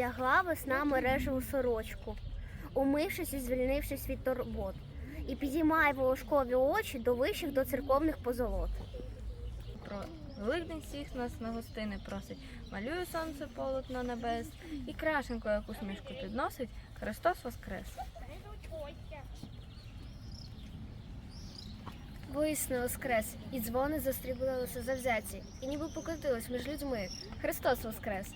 Лягла весна мережеву сорочку, умившись і звільнившись від турбот, і підіймає волошкові очі до вищих до церковних позолот. Про Великдень всіх нас на гостини просить. Малює сонце полотно небес, і крашенко яку смішку підносить. Христос Воскрес! Висне воскрес, і дзвони застріблилися завзяті, і ніби покотились між людьми. Христос воскрес!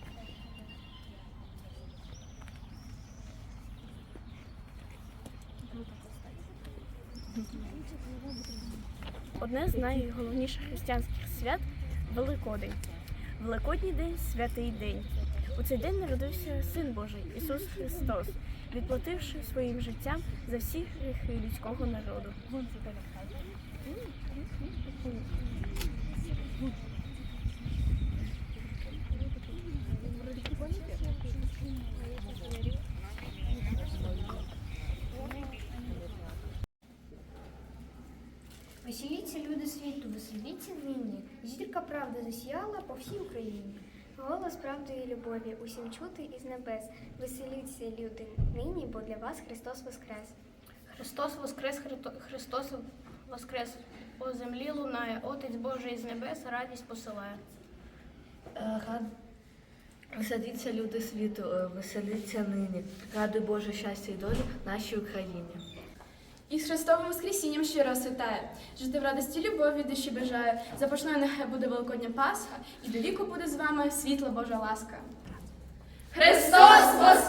Одне з найголовніших християнських свят Великодень. Великодній день святий день. У цей день народився Син Божий Ісус Христос, відплативши своїм життям за всі гріхи людського народу. Веселіться, люди світу, веселіться нині. Зірка правди засіяла по всій Україні. Голос правди і любові усім чути із небес. Веселіться, люди, нині, бо для вас Христос воскрес. Христос воскрес, Христос воскрес. По землі лунає, Отець Божий з небес радість посилає. Веселіться люди світу, е, веселіться нині. Ради Боже щастя і долі нашій Україні. І з Христовим Воскресінням щиро вітаю. Жити в радості любові душі бажаю. Запашною нехай буде Великодня Пасха, і до віку буде з вами світла Божа ласка. Христос! Воскрес!